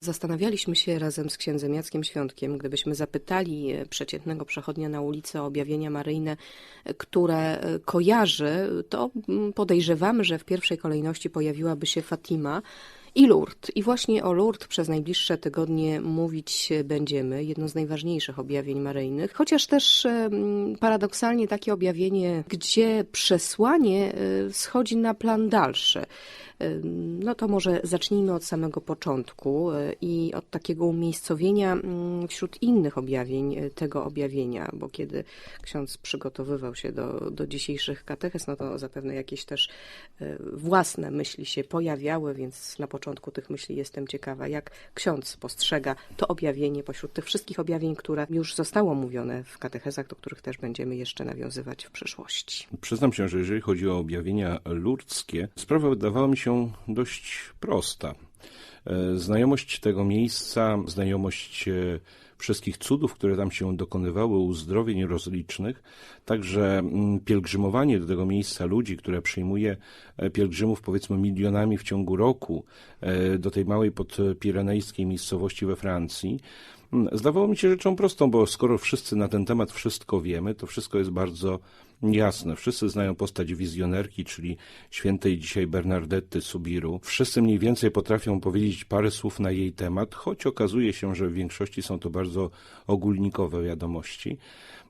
Zastanawialiśmy się razem z księdzem Jackiem Świątkiem, gdybyśmy zapytali e, przeciętnego przechodnia na ulicę o objawienia maryjne, e, które e, kojarzy, to mm, podejrzewamy, że w pierwszej kolejności pojawiłaby się Fatima i Lourdes. I właśnie o Lourdes przez najbliższe tygodnie mówić będziemy. Jedno z najważniejszych objawień maryjnych, chociaż też paradoksalnie takie objawienie, gdzie przesłanie schodzi na plan dalszy. No to może zacznijmy od samego początku e, i od takiego umiejscowienia mm, wśród innych objawień e, tego objawienia, bo kiedy ksiądz przygotowywał się do, do dzisiejszych katechez, no to zapewne jakieś też e, własne myśli się pojawiały, więc na początku tych myśli jestem ciekawa, jak ksiądz postrzega to objawienie pośród tych wszystkich objawień, które już zostało mówione w katechezach, do których też będziemy jeszcze nawiązywać w przyszłości. Przyznam się, że jeżeli chodzi o objawienia lurdzkie, sprawa wydawała mi się dość prosta. E, Znajomość tego miejsca, znajomość e, wszystkich cudów, które tam się dokonywały, uzdrowień rozlicznych, także mm, pielgrzymowanie do tego miejsca ludzi, które przyjmuje e, pielgrzymów powiedzmy milionami w ciągu roku do tej małej podpirenejskiej miejscowości we Francji, zdawało mi się rzeczą prostą, bo skoro wszyscy na ten temat wszystko wiemy, to wszystko jest bardzo jasne. Wszyscy znają postać wizjonerki, czyli świętej dzisiaj Bernardetty Subiru. Wszyscy mniej więcej potrafią powiedzieć parę słów na jej temat, choć okazuje się, że w większości są to bardzo ogólnikowe wiadomości.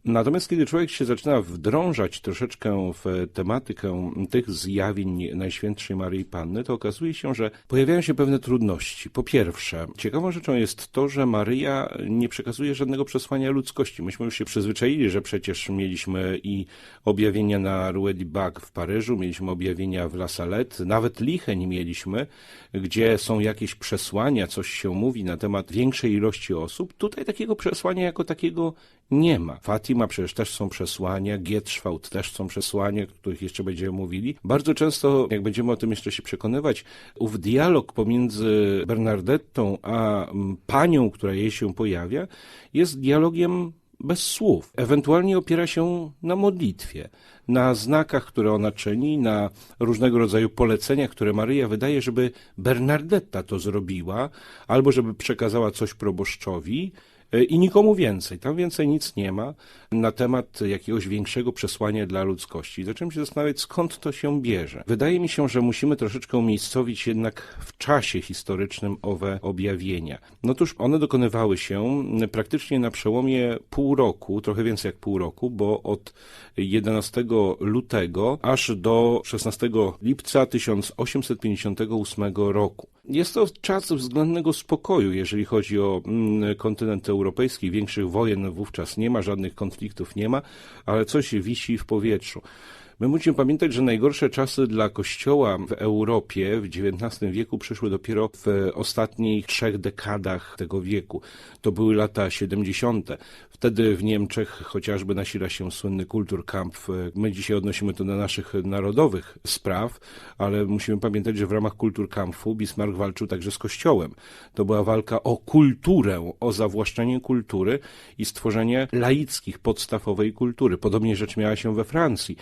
Natomiast kiedy człowiek się zaczyna wdrążać troszeczkę w tematykę tych zjawień Najświętszej Maryi Panny, to okazuje się, że pojawiają się pewne trudności. Po pierwsze, ciekawą rzeczą jest to, że Maryja nie przekazuje żadnego przesłania ludzkości. Myśmy już się przyzwyczaili, że przecież mieliśmy i objawienia na Rue du Bac w Paryżu, mieliśmy objawienia w La Salette, nawet Licheń mieliśmy, gdzie są jakieś przesłania, coś się mówi na temat większej ilości osób. Tutaj takiego przesłania jako takiego nie ma. Fatima przecież też są przesłania, Gietrzwałt też są przesłania, o których jeszcze będziemy mówili. Bardzo często, jak będziemy o tym jeszcze się przekonywać, ów dialog pomiędzy Bernardettą a mm, panią, która jej się pojawia, jest dialogiem bez słów. Ewentualnie opiera się na modlitwie, na znakach, które ona czyni, na różnego rodzaju poleceniach, które Maryja wydaje, żeby Bernardetta to zrobiła, albo żeby przekazała coś proboszczowi, i nikomu więcej. Tam więcej nic nie ma na temat jakiegoś większego przesłania dla ludzkości. Zacząłem się zastanawiać, skąd to się bierze. Wydaje mi się, że musimy troszeczkę umiejscowić jednak w czasie historycznym owe objawienia. No Otóż one dokonywały się praktycznie na przełomie pół roku, trochę więcej jak pół roku, bo od 11 lutego aż do 16 lipca 1858 roku. Jest to czas względnego spokoju, jeżeli chodzi o kontynent europejski. Większych wojen wówczas nie ma, żadnych konfliktów nie ma, ale coś wisi w powietrzu. My musimy pamiętać, że najgorsze czasy dla Kościoła w Europie w XIX wieku przyszły dopiero w ostatnich trzech dekadach tego wieku. To były lata 70. Wtedy w Niemczech chociażby nasila się słynny Kulturkampf. My dzisiaj odnosimy to do naszych narodowych spraw, ale musimy pamiętać, że w ramach Kulturkampfu Bismarck walczył także z Kościołem. To była walka o kulturę, o zawłaszczenie kultury i stworzenie laickich podstaw owej kultury. Podobnie rzecz miała się we Francji.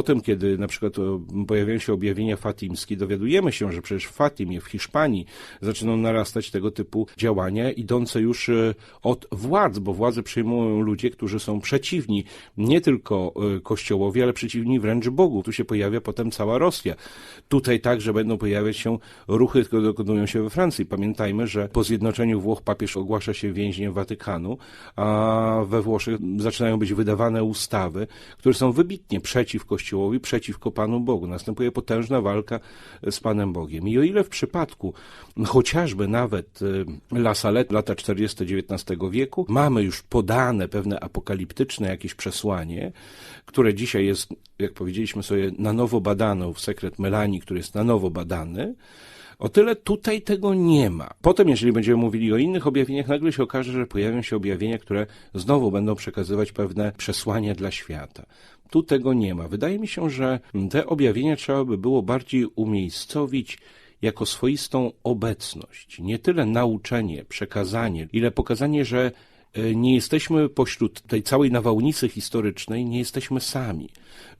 Potem, kiedy na przykład o, pojawiają się objawienia fatimskie, dowiadujemy się, że przecież w Fatimie, w Hiszpanii zaczynają narastać tego typu działania idące już e, od władz, bo władze przyjmują ludzie, którzy są przeciwni nie tylko e, Kościołowi, ale przeciwni wręcz Bogu. Tu się pojawia potem cała Rosja. Tutaj także będą pojawiać się ruchy, które dokonują się we Francji. Pamiętajmy, że po zjednoczeniu Włoch papież ogłasza się więźniem Watykanu, a we Włoszech zaczynają być wydawane ustawy, które są wybitnie przeciw Kościołowi, przeciwko Panu Bogu. Następuje potężna walka z Panem Bogiem. I o ile w przypadku chociażby nawet e, La Salette, lata 40 XIX wieku, mamy już podane pewne apokaliptyczne jakieś przesłanie, które dzisiaj jest, jak powiedzieliśmy sobie, na nowo badane w sekret Melanii, który jest na nowo badany, o tyle tutaj tego nie ma. Potem, jeżeli będziemy mówili o innych objawieniach, nagle się okaże, że pojawią się objawienia, które znowu będą przekazywać pewne przesłania dla świata. Tu tego nie ma. Wydaje mi się, że te objawienia trzeba by było bardziej umiejscowić jako swoistą obecność. Nie tyle nauczenie, przekazanie, ile pokazanie, że nie jesteśmy pośród tej całej nawałnicy historycznej, nie jesteśmy sami,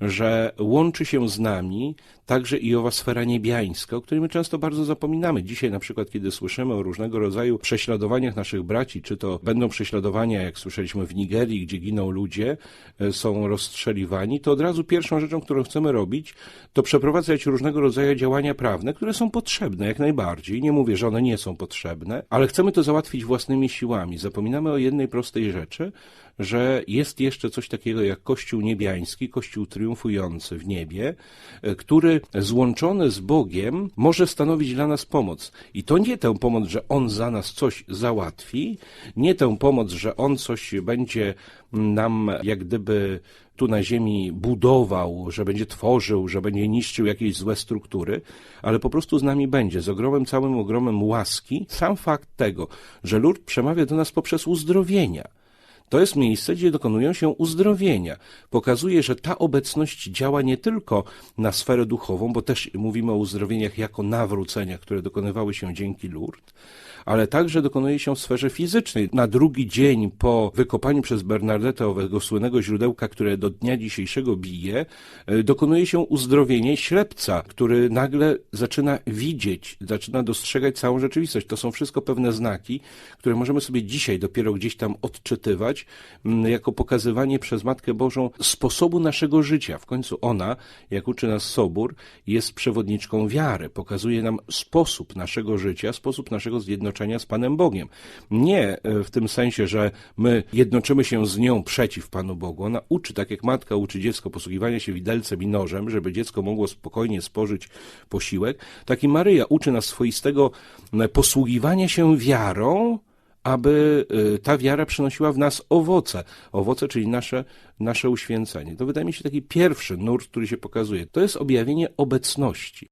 że łączy się z nami także i owa sfera niebiańska, o której my często bardzo zapominamy. Dzisiaj na przykład, kiedy słyszymy o różnego rodzaju prześladowaniach naszych braci, czy to będą prześladowania, jak słyszeliśmy w Nigerii, gdzie giną ludzie, e, są rozstrzeliwani, to od razu pierwszą rzeczą, którą chcemy robić, to przeprowadzać różnego rodzaju działania prawne, które są potrzebne jak najbardziej. Nie mówię, że one nie są potrzebne, ale chcemy to załatwić własnymi siłami. Zapominamy o jednej prostej rzeczy, że jest jeszcze coś takiego jak Kościół niebiański, Kościół triumfujący w niebie, e, który złączony z Bogiem może stanowić dla nas pomoc. I to nie tę pomoc, że On za nas coś załatwi, nie tę pomoc, że On coś będzie nam jak gdyby tu na ziemi budował, że będzie tworzył, że będzie niszczył jakieś złe struktury, ale po prostu z nami będzie, z ogromem, całym ogromem łaski. Sam fakt tego, że Lud przemawia do nas poprzez uzdrowienia, to jest miejsce, gdzie dokonują się uzdrowienia. Pokazuje, że ta obecność działa nie tylko na sferę duchową, bo też mówimy o uzdrowieniach jako nawróceniach, które dokonywały się dzięki Lourdes, ale także dokonuje się w sferze fizycznej. Na drugi dzień po wykopaniu przez Bernardetę owego słynnego źródełka, które do dnia dzisiejszego bije, e, dokonuje się uzdrowienie ślepca, który nagle zaczyna widzieć, zaczyna dostrzegać całą rzeczywistość. To są wszystko pewne znaki, które możemy sobie dzisiaj dopiero gdzieś tam odczytywać, jako pokazywanie przez Matkę Bożą sposobu naszego życia. W końcu ona, jak uczy nas Sobór, jest przewodniczką wiary. Pokazuje nam sposób naszego życia, sposób naszego zjednoczenia z Panem Bogiem. Nie e, w tym sensie, że my jednoczymy się z nią przeciw Panu Bogu. Ona uczy, tak jak matka uczy dziecko posługiwania się widelcem i nożem, żeby dziecko mogło spokojnie spożyć posiłek, tak i Maryja uczy nas swoistego posługiwania się wiarą, aby y, ta wiara przynosiła w nas owoce. Owoce, czyli nasze, nasze uświęcenie. To wydaje mi się taki pierwszy nurt, który się pokazuje. To jest objawienie obecności.